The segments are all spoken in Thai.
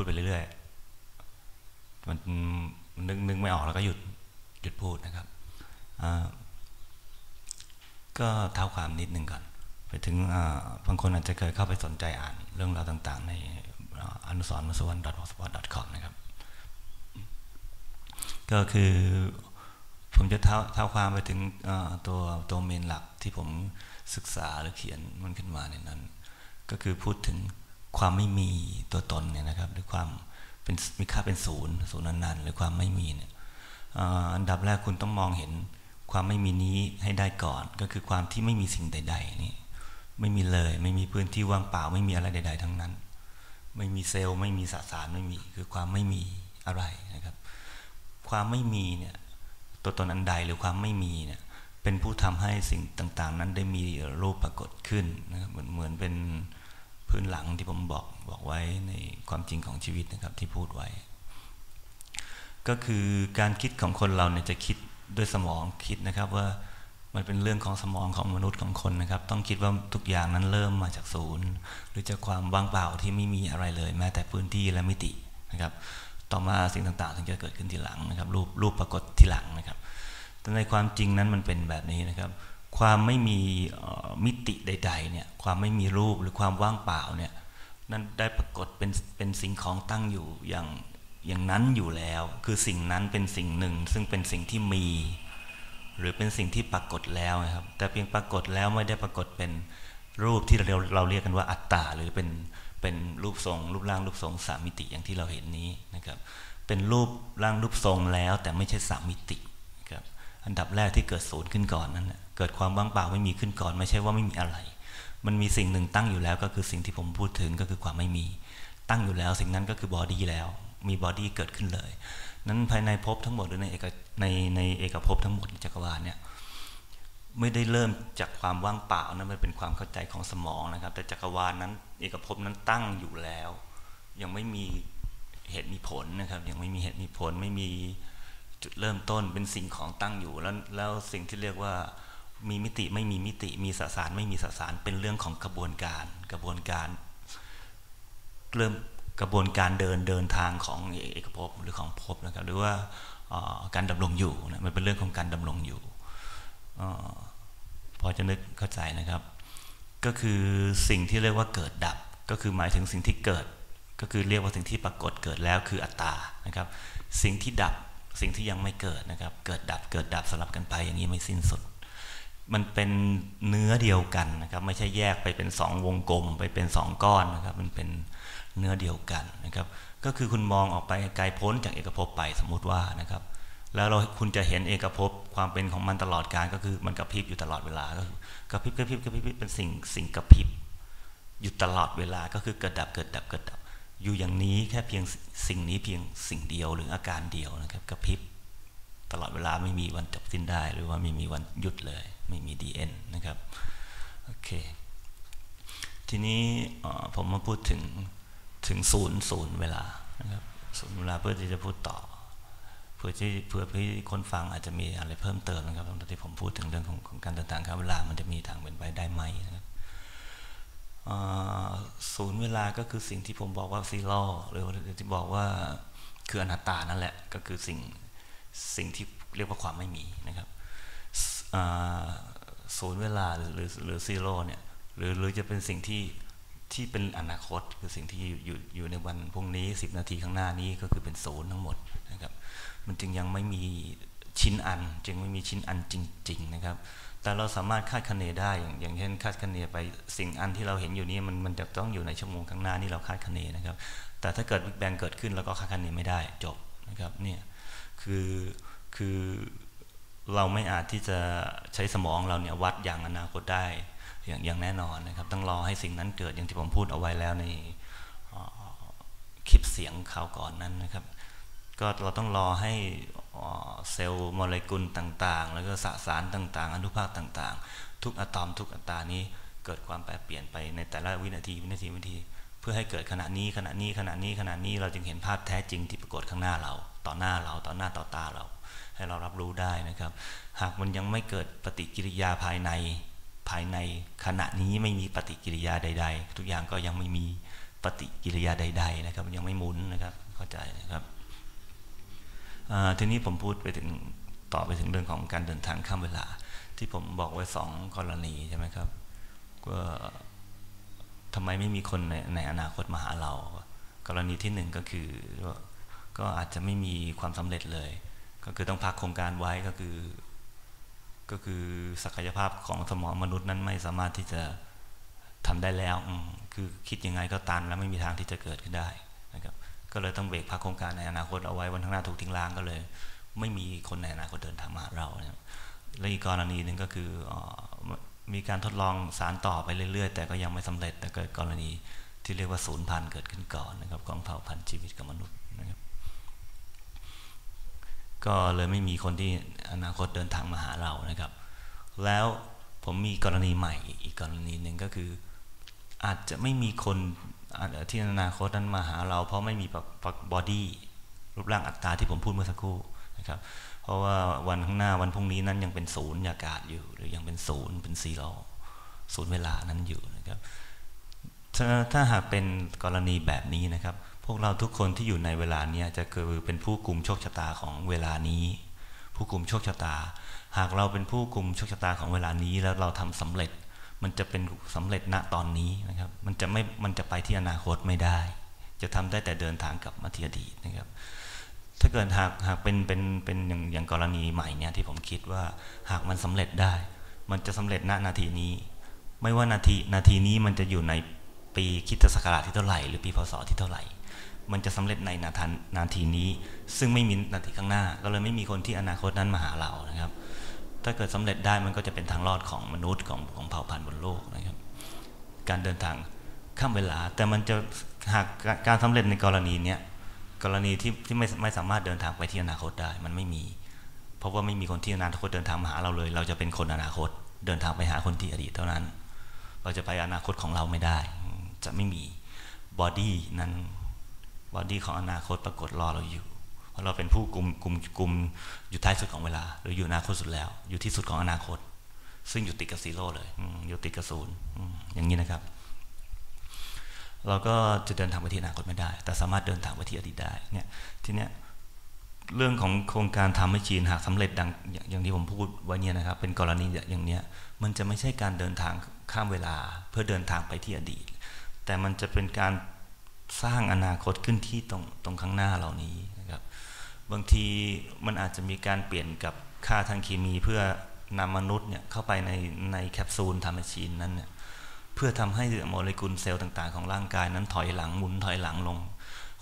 พูดไปเรื่อยๆมันนึกนึกไม่ออกแล้วก็หยุดหยุดพูดนะครับก็เท้าความนิดหนึ่งก่อน ไปถึงบางคนอาจจะเคยเข้าไปสนใจอ่านเรื่องราวต่างๆ ในอนุสรมสวรรค์ w o r d p o t c o m นะครับ ก็คือผมจะเท้าเท้าความไปถึงตัวตัวเมนหลักที่ผมศึกษาหรือเขียนมันขึ้นมาในนั้น ก็คือพูดถึง ความไม่มีตัวตนเนี่ยนะครับหรือความเป็นมีค่าเป็นศูนย์ศูนย์นันๆหรือความไม่มีเนี่ยอันดับแรกคุณต้องมองเห็นความไม่มีนี้ให้ได้ก่อน ก็คือความที่ไม่มีสิ่งใด ๆ นี่ไม่มีเลย ไม่มีพื้นที่ว่างเปล่าไม่มีอะไรใด ๆ ทั้งนั้น ไม่มีเซลล์ไม่มีสสารไม่มีคือความไม่มีอะไรนะครับ ความไม่มีเนี่ยตัวตนอันใดหรือความไม่มีเนี่ยเป็นผู้ทำให้สิ่งต่างๆ นั้นได้มีรูปปรากฏขึ้นนะครับเหมือนเหมือนเป็น พื้นหลังที่ผมบอกบอกไว้ในความจริงของชีวิตนะครับที่พูดไว้ ก็คือการคิดของคนเราเนี่ยจะคิดด้วยสมองคิดนะครับว่ามันเป็นเรื่องของสมองของมนุษย์ของคนนะครับ ต้องคิดว่าทุกอย่างนั้นเริ่มมาจากศูนย์ หรือจากความว่างเปล่าที่ไม่มีอะไรเลย แม้แต่พื้นที่และมิตินะครับ ต่อมาสิ่งต่างๆ ถึงจะเกิดขึ้นทีหลังนะครับ รูปรูปปรากฏทีหลังนะครับ แต่ในความจริงนั้นมันเป็นแบบนี้นะครับ ความไม่มีมิติใดๆเนี่ยความไม่มีรูปหรือความว่างเปล่าเนี่ยนั้นได้ปรากฏเป็นเป็นสิ่งของตั้งอยู่อย่างอย่างนั้นอยู่แล้ว คือสิ่งนั้นเป็นสิ่งหนึ่ง ซึ่งเป็นสิ่งที่มี หรือเป็นสิ่งที่ปรากฏแล้วนะครับ แต่เพียงปรากฏแล้วไม่ได้ปรากฏเป็นรูปที่เราเราเรียกกันว่าอัตตาหรือเป็นเป็นรูปทรง รูปร่างรูปทรงสามมิติอย่างที่เราเห็นนี้นะครับ เป็นรูปร่างรูปทรงแล้วแต่ไม่ใช่สามมิติครับอันดับแรกที่เกิดศูนย์ขึ้นก่อนนั้นแหละ เกิดความว่างเปล่าไม่มีขึ้นก่อน ไม่ใช่ว่าไม่มีอะไร มันมีสิ่งหนึ่งตั้งอยู่แล้วก็คือสิ่งที่ผมพูดถึงก็คือความไม่มี ตั้งอยู่แล้วสิ่งนั้นก็คือบอดี้แล้ว มีบอดี้เกิดขึ้นเลย นั้นภายในภพทั้งหมดหรือในเอกในในเอกภพทั้งหมดจักรวาลเนี่ยไม่ได้เริ่มจากความว่างเปล่านะมันเป็นความเข้าใจของสมองนะครับ แต่จักรวาลนั้น เอกภพนั้นตั้งอยู่แล้ว ยังไม่มีเหตุมีผลนะครับ ยังไม่มีเหตุมีผลไม่มีจุดเริ่มต้นเป็นสิ่งของตั้งอยู่แล้วแล้วสิ่งที่เรียกว่า มีมิติไม่มีมิติ มีสสารไม่มีสสารเป็นเรื่องของกระบวนการกระบวนการ เริ่มกระบวนการเดินเดินทางของเอกภพหรือของภพนะครับหรือว่าการดำรงอยู่นะมันเป็นเรื่องของการดำรงอยู่พอจะนึกเข้าใจนะครับ ก็คือสิ่งที่เรียกว่าเกิดดับ ก็คือหมายถึงสิ่งที่เกิด ก็คือเรียกว่าสิ่งที่ปรากฏเกิดแล้วคืออัตตานะครับ สิ่งที่ดับสิ่งที่ยังไม่เกิดนะครับ เกิดดับเกิดดับสลับกันไปอย่างนี้ไม่สิ้นสุด มันเป็นเนื้อเดียวกันนะครับ ไม่ใช่แยกไปเป็นสองวงกลม ไปเป็นสองก้อนนะครับ มันเป็นเนื้อเดียวกันนะครับ ก็คือคุณมองออกไปไกลพ้นจากเอกภพไปสมมุติว่านะครับ แล้วเราคุณจะเห็นเอกภพความเป็นของมันตลอดการก็คือมันกระพริบอยู่ตลอดเวลาก็กระพริบกระพริบกระพริบเป็นสิ่งสิ่งกระพริบอยู่ตลอดเวลาก็คือเกิดดับเกิดดับเกิดดับ อยู่อย่างนี้แค่เพียงสิ่งนี้เพียงสิ่งเดียวหรืออาการเดียวนะครับกระพริบตลอดเวลาไม่มีวันจบสิ้นได้หรือว่าไม่มีวันหยุดเลย ไม่มีดีเอ็นนะครับโอเคทีนี้ผมมาพูดถึงถึงศูนย์ศูนย์เวลานะครับศูนย์เวลาเพื่อที่จะพูดต่อเพื่อที่เพื่อพี่คนฟังอาจจะมีอะไรเพิ่มเติมนะครับตอนที่ผมพูดถึงเรื่องของของการต่างๆครับเวลามันจะมีทางเป็นไปได้ไหมนะครับศูนย์เวลาก็คือสิ่งที่ผมบอกว่าซีโร่หรือที่บอกว่าคืออนัตตานั่นแหละก็คือสิ่งสิ่งที่เรียกว่าความไม่มีนะครับ ศูนย์เวลาหรือหรือซีโร่เนี่ยหรือหรือจะเป็นสิ่งที่ที่เป็นอนาคตคือสิ่งที่อยู่อยู่ในวันพรุ่งนี้ 10 นาทีข้างหน้านี้ก็คือเป็นศูนย์ทั้งหมดนะครับมันจึงยังไม่มีชิ้นอัน จึงไม่มีชิ้นอันจริง ๆ นะครับ แต่เราสามารถคาดคะเนได้อย่างอย่างเช่นคาดคะเนไปสิ่งอันที่เราเห็นอยู่นี้มันมันจะต้องอยู่ในชั่วโมงข้างหน้านี่เราคาดคะเนนะครับ แต่ถ้าเกิดบิ๊กแบงเกิดขึ้นแล้วก็คาดคะเนไม่ได้จบนะครับเนี่ยคือคือ เราไม่อาจที่จะใช้สมองเราเนี่ยวัดอย่างอนาคตได้อย่างอย่างแน่นอนนะครับ ต้องรอให้สิ่งนั้นเกิดอย่างที่ผมพูดเอาไว้แล้วในคลิปเสียงข่าวก่อนนั้นนะครับ ก็เราต้องรอให้เซลล์โมเลกุลต่างๆ แล้วก็สสารต่างๆ อนุภาคต่างๆ ทุกอะตอมทุกอัตรานี้เกิดความแปรเปลี่ยนไปในแต่ละวินาทีวินาทีวินาที เพื่อให้เกิดขณะนี้ขณะนี้ขณะนี้ขณะนี้เราจึงเห็นภาพแท้จริงที่ปรากฏข้างหน้าเรา ต่อหน้าเราต่อหน้าต่อตาเรา ให้เรารับรู้ได้นะครับ หากมันยังไม่เกิดปฏิกิริยาภายในภายในขณะนี้ไม่มีปฏิกิริยาใด ๆ ทุกอย่างก็ยังไม่มีปฏิกิริยาใด ๆ นะครับ ยังไม่หมุนนะครับเข้าใจนะครับทีนี้ผมพูดไปถึงต่อไปถึงเรื่องของการเดินทางข้ามเวลา ที่ผมบอกไว้สองกรณีใช่ไหมครับก็ทำไมไม่มีคนในในอนาคตมาหาเรา กรณีที่หนึ่งก็คือก็อาจจะไม่มีความสำเร็จเลย ก็คือต้องพักโครงการไว้ก็คือ ก็คือศักยภาพของสมองมนุษย์นั้นไม่สามารถที่จะทำได้แล้วคือคิดยังไงก็ตันแล้วไม่มีทางที่จะเกิดขึ้นได้นะครับ ก็เลยต้องเบรกพักโครงการในอนาคตเอาไว้วันข้างหน้าถูกทิ้งล้างก็เลย ไม่มีคนในอนาคตเดินทางมาเราและอีกกรณีหนึ่งก็คือมีการทดลองสารต่อไปเรื่อยๆ แต่ก็ยังไม่สำเร็จแต่เกิดกรณีที่เรียกว่าศูนย์พันเกิดขึ้นก่อนนะครับของเผ่าพันธุ์ชีวิตกับมนุษย์ ก็เลยไม่มีคนที่อนาคตเดินทางมาหาเรานะครับ แล้วผมมีกรณีใหม่อีกกรณีหนึ่งก็คือ อาจจะไม่มีคนที่อนาคตนั้นมาหาเรา เพราะไม่มีบอดี้รูปร่างอัตราที่ผมพูดเมื่อสักครู่นะครับเพราะว่าวันข้างหน้าวันพรุ่งนี้นั้นยังเป็นศูนย์อากาศอยู่ หรือยังเป็นศูนย์เป็นซีโร่ศูนย์เวลานั้นอยู่นะครับถ้าถ้าหากเป็นกรณีแบบนี้นะครับ วกเราทุกคนที่อยู่ในเวลานี้จะคือเป็นผู้กลุ่มโชคชะตาของเวลานี้ ผู้กลุ่มโชคชะตา หากเราเป็นผู้กลุ่มโชคชะตาของเวลานี้แล้วเราทำสำเร็จ มันจะเป็นสำเร็จณตอนนี้นะครับ มันจะไม่มันจะไปที่อนาคตไม่ได้ จะทำได้แต่เดินทางกลับมาที่อดีตนะครับ ถ้าเกิดหากหากเป็นเป็นเป็นอย่างอย่างกรณีใหม่เนี่ยที่ผมคิดว่าหากมันสำเร็จได้ มันจะสำเร็จณนาทีนี้ ไม่ว่านาทีนาทีนี้มันจะอยู่ใน ปีคิดศักราชที่เท่าไหร่หรือปีพศที่เท่าไหร่ มันจะสำเร็จในนาทานนาทีนี้ ซึ่งไม่มีนาทีข้างหน้า ก็เลยไม่มีคนที่อนาคตนั้นมาหาเรานะครับ ถ้าเกิดสำเร็จได้มันก็จะเป็นทางรอดของมนุษย์ของของเผ่าพันธุ์บนโลกนะครับ การเดินทางข้ามเวลา แต่มันจะหากการสำเร็จในกรณีเนี้ยกรณีที่ที่ไม่ไม่สามารถเดินทางไปที่อนาคตได้ มันไม่มี เพราะว่าไม่มีคนที่อนาคตเดินทางมาหาเราเลย เราจะเป็นคนอนาคตเดินทางไปหาคนที่อดีตเท่านั้น เราจะไปอนาคตของเราไม่ได้ จะไม่มีบอดี้นั้นบอดี้ของอนาคตปรากฏรอเราอยู่ เพราะเราเป็นผู้กลุ่มกลุ่มกลุ่มอยู่ท้ายสุดของเวลาหรืออยู่อนาคตสุดแล้ว อยู่ที่สุดของอนาคต ซึ่งอยู่ติดกับซีโร่เลยอยู่ติดกับศูนย์อย่างนี้นะครับ เราก็จะเดินทางไปที่อนาคตไม่ได้ แต่สามารถเดินทางไปที่อดีตได้เนี่ยทีเนี้ยเรื่องของโครงการทำให้จีนหากสำเร็จดังอย่างที่ผมพูดไว้เนี่ยนะครับ เป็นกรณีอย่างเนี้ยมันจะไม่ใช่การเดินทางข้ามเวลาเพื่อเดินทางไปที่อดีต แต่มันจะเป็นการสร้างอนาคตขึ้นที่ตรงตรงข้างหน้าเหล่านี้นะครับ บางทีมันอาจจะมีการเปลี่ยนกับค่าทางเคมีเพื่อนำมนุษย์เนี่ยเข้าไปในในแคปซูลทำให้ชีนนั้นเนี่ยเพื่อทำให้โมเลกุลเซลล์ต่าง ๆ ของร่างกายนั้นถอยหลังหมุนถอยหลังลง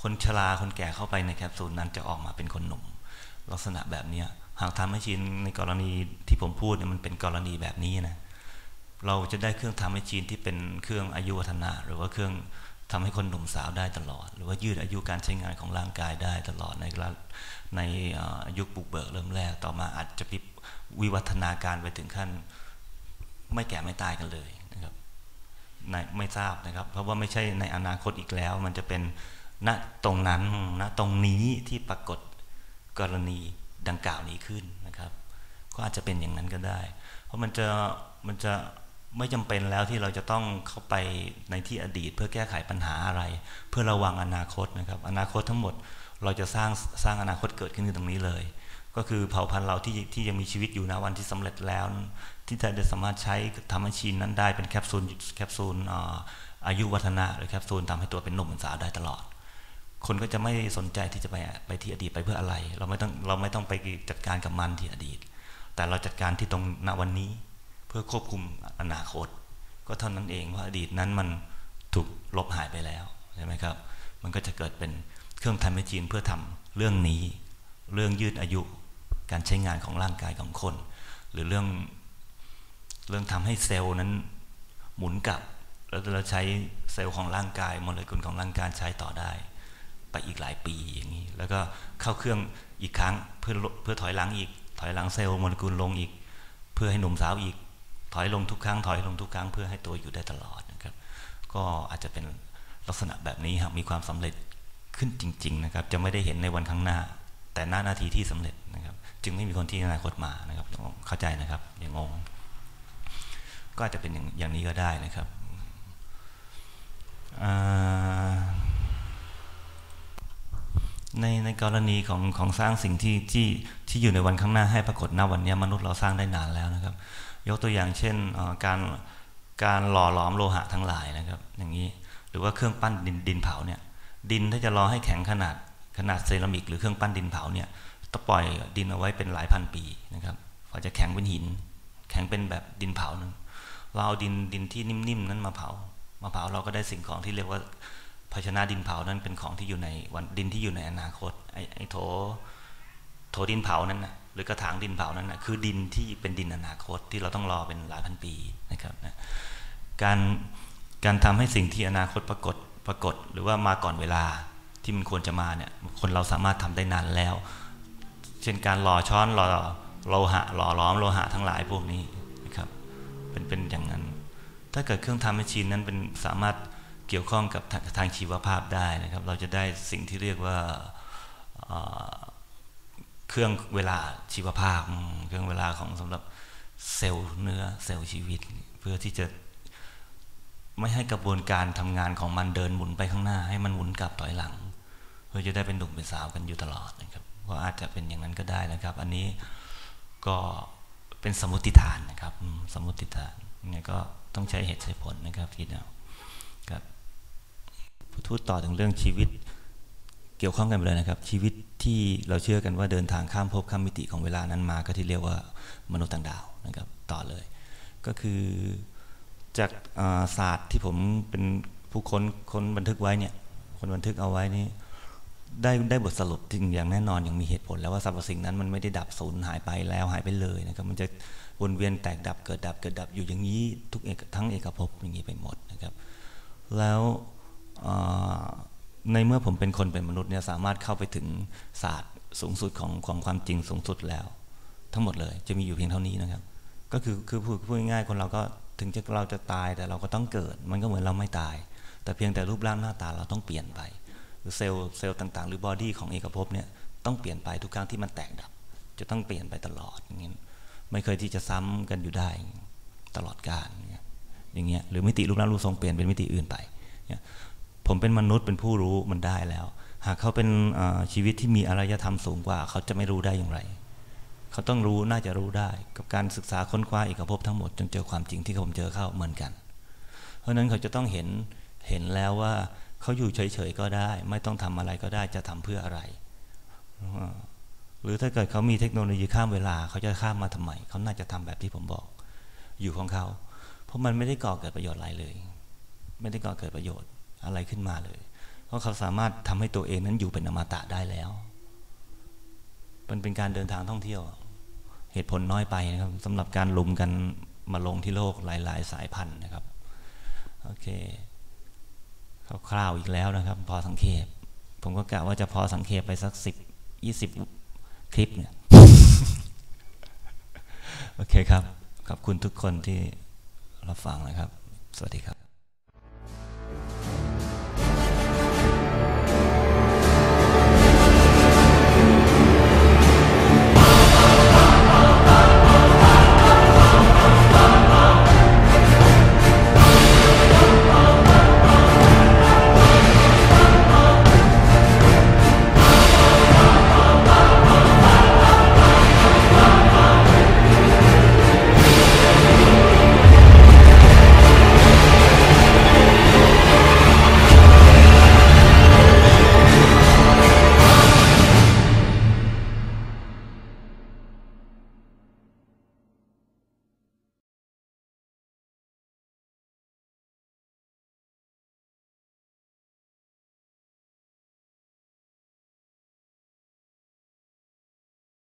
คนชราคนแก่เข้าไปในแคปซูลนั้นจะออกมาเป็นคนหนุ่ม ลักษณะแบบนี้หากทำให้ชินในกรณีที่ผมพูดเนี่ยมันเป็นกรณีแบบนี้นะ เราจะได้เครื่องทำให้ชีนที่เป็นเครื่องอายุวัฒนะ หรือว่าเครื่องทำให้คนหนุ่มสาวได้ตลอด หรือว่ายืดอายุการใช้งานของร่างกายได้ตลอดในในยุคบุกเบิกเริ่มแรกต่อมาอาจจะวิวัฒนาการไปถึงขั้น ไม่แก่ไม่ตายกันเลยนะครับไม่ทราบนะครับ เพราะว่าไม่ใช่ในอนาคตอีกแล้ว มันจะเป็นณตรงนั้นณตรงนี้ที่ปรากฏกรณีดังกล่าวนี้ขึ้นนะครับ ก็อาจจะเป็นอย่างนั้นก็ได้ เพราะมันจะมันจะ ไม่จำเป็นแล้วที่เราจะต้องเข้าไปในที่อดีต เพื่อแก้ไขปัญหาอะไร เพื่อระวังอนาคตนะครับ อนาคตทั้งหมดเราจะสร้างสร้างอนาคตเกิดขึ้นตรงนี้เลย ก็คือเผ่าพันธุ์เราที่ที่ยังมีชีวิตอยู่นะวันที่สำเร็จแล้ว ที่จะสามารถใช้ทำให้ชีนนั้นได้เป็นแคปซูลแคปซูลอายุวัฒนะหรือแคปซูลทำให้ตัวเป็นหนุ่มเป็นสาวได้ตลอด คนก็จะไม่สนใจที่จะไปไปที่อดีตไปเพื่ออะไร เราไม่ต้องเราไม่ต้องไปจัดการกับมันที่อดีต แต่เราจัดการที่ตรงณวันนี้ พื่อควบคุมอนาคต ก็เท่านั้นเองว่าอดีตนั้นมันถูกลบหายไปแล้วใช่ไหมครับ มันก็จะเกิดเป็นเครื่องทำให้จีนเพื่อทำเรื่องนี้ เรื่องยืดอายุการใช้งานของร่างกายของคน หรือเรื่องเรื่องทำให้เซลล์นั้นหมุนกลับแล้วเราใช้เซลล์ของร่างกายโมเลกุลของร่างกายใช้ต่อได้ ไปอีกหลายปีอย่างนี้ แล้วก็เข้าเครื่องอีกครั้งเพื่อเพื่อถอยหลังอีก ถอยหลังเซลล์โมเลกุลลงอีก เพื่อให้หนุ่มสาวอีก ถอยลงทุกครั้งถอยลงทุกครั้งเพื่อให้ตัวอยู่ได้ตลอดนะครับ ก็อาจจะเป็นลักษณะแบบนี้หากมีความสำเร็จขึ้นจริง ๆ นะครับ จะไม่ได้เห็นในวันข้างหน้า แต่หน้านาทีที่สำเร็จนะครับ จึงไม่มีคนที่อนาคตมานะครับเข้าใจนะครับ อย่างงง ก็อาจจะเป็นอย่างางนี้ก็ได้นะครับในในกรณีของของสร้างสิ่งที่ที่ที่อยู่ในวันข้างหน้าให้ปรากฏณวันนี้มนุษย์เราสร้างได้นานแล้วนะครับ ยกตัวอย่างเช่นการการหล่อหลอมโลหะทั้งหลายนะครับ อย่างนี้หรือว่าเครื่องปั้นดินดินเผาเนี่ยดินถ้าจะรอให้แข็งขนาดขนาดเซรามิก หรือเครื่องปั้นดินเผาเนี่ยต้องปล่อยดินเอาไว้เป็นหลายพันปีนะครับกว่าจะแข็งเป็นหิน แข็งเป็นแบบดินเผานั้นเราเอาดินดินที่นิ่มๆนั้นมาเผามาเผาเราก็ได้สิ่งของที่เรียกว่าภาชนะดินเผานั้นเป็นของที่อยู่ในวันดินที่อยู่ในอนาคตไอ้ไอโถโถดินเผานั้นนะ หรือกระถางดินเผานั้นนะคือดินที่เป็นดินอนาคตที่เราต้องรอเป็นหลายพันปีนะครับนะการการทำให้สิ่งที่อนาคตปรากฏปรากฏ หรือว่ามาก่อนเวลาที่มันควรจะมาเนี่ยคนเราสามารถทำได้นานแล้ว เช่นการหล่อช้อนหล่อโลหะหล่อล้อมโลหะทั้งหลายพวกนี้นะครับเป็นเป็นอย่างนั้น ถ้าเกิดเครื่องทำแมชชีนนั้นเป็นสามารถเกี่ยวข้องกับทางทางชีวภาพได้นะครับ เราจะได้สิ่งที่เรียกว่า เครื่องเวลาชีวภาพ เครื่องเวลาของสำหรับเซลล์เนื้อเซลล์ชีวิต เพื่อที่จะไม่ให้กระบวนการทำงานของมันเดินหมุนไปข้างหน้า ให้มันหมุนกลับถอยหลัง เพื่อจะได้เป็นหนุ่มเป็นสาวกันอยู่ตลอดนะครับก็อาจจะเป็นอย่างนั้นก็ได้นะครับ อันนี้ก็เป็นสมมติฐานนะครับ สมมติฐานยังไงก็ต้องใช้เหตุใช้ผลนะครับคิดเอาครับพูดต่อถึงเรื่องชีวิต เกี่ยวข้องกันไปเลยนะครับ ชีวิตที่เราเชื่อกันว่าเดินทางข้ามภพข้ามมิติของเวลานั้นมาก็ที่เรียกว่ามนุษย์ต่างดาวนะครับต่อเลย ก็คือจากาศาสตร์ที่ผมเป็นผู้ค้นค้นบันทึกไว้เนี่ยคนบันทึกเอาไว้นี่ได้ได้บทสรุปจริงอย่างแน่นอนอย่างมีเหตุผลแล้วว่าสรรพสิ่งนั้นมันไม่ได้ดับสูญหายไปแล้วหายไปเลยนะครับมันจะวนเวียนแตกดับเกิดดับเกิดดับอยู่อย่างนี้ทุกเอกทั้งเอกภพอย่างนี้ไปหมดนะครับ แล้วอ่อ ในเมื่อผมเป็นคนเป็นมนุษย์เนี่ยสามารถเข้าไปถึงศาสตร์สูงสุดของของความจริงสูงสุดแล้ว ทั้งหมดเลยจะมีอยู่เพียงเท่านี้นะครับ ก็คือคือพูดพูดง่ายๆคนเราก็ถึงจะเราจะตายแต่เราก็ต้องเกิด มันก็เหมือนเราไม่ตาย แต่เพียงแต่รูปร่างหน้าตาเราต้องเปลี่ยนไปหรือเซลล์เซลล์ต่างๆ หรือบอดี้ของเอกภพเนี่ยต้องเปลี่ยนไปทุกครั้งที่มันแตกดับ จะต้องเปลี่ยนไปตลอดอย่างเงี้ยไม่เคยที่จะซ้ำกันอยู่ได้ตลอดกาลอย่างเงี้ยอย่างเงี้ยหรือมิติรูปร่างรูปทรงเปลี่ยนเป็นมิติอื่นไปเนี่ย ผมเป็นมนุษย์เป็นผู้รู้มันได้แล้ว หากเขาเป็นชีวิตที่มีอารยธรรมสูงกว่า เขาจะไม่รู้ได้อย่างไร เขาต้องรู้น่าจะรู้ได้ กับการศึกษาค้นคว้าเอกภพทั้งหมดจนเจอความจริงที่ผมเจอเข้าเหมือนกัน เพราะฉะนั้นเขาจะต้องเห็นเห็นแล้วว่าเขาอยู่เฉยๆก็ได้ ไม่ต้องทำอะไรก็ได้จะทำเพื่ออะไร หรือถ้าเกิดเขามีเทคโนโลยีข้ามเวลา เขาจะข้ามมาทำไม เขาน่าจะทำแบบที่ผมบอก อยู่ของเขา เพราะมันไม่ได้ก่อเกิดประโยชน์อะไรเลย ไม่ได้ก่อเกิดประโยชน์ อะไรขึ้นมาเลย เพราะเขาสามารถทำให้ตัวเองนั้นอยู่เป็นอมตะได้แล้ว มันเป็นการเดินทางท่องเที่ยว เหตุผลน้อยไปนะครับสำหรับการลุมกันมาลงที่โลกหลาย ๆ สายพันธุ์นะครับ โอเคคร่าวๆอีกแล้วนะครับ พอสังเขปผมก็กะว่าจะพอสังเขปไปสักสิบยี่สิบคลิปเนี่ย โอเคครับ ขอบคุณทุกคนที่รับฟังนะครับ สวัสดีครับ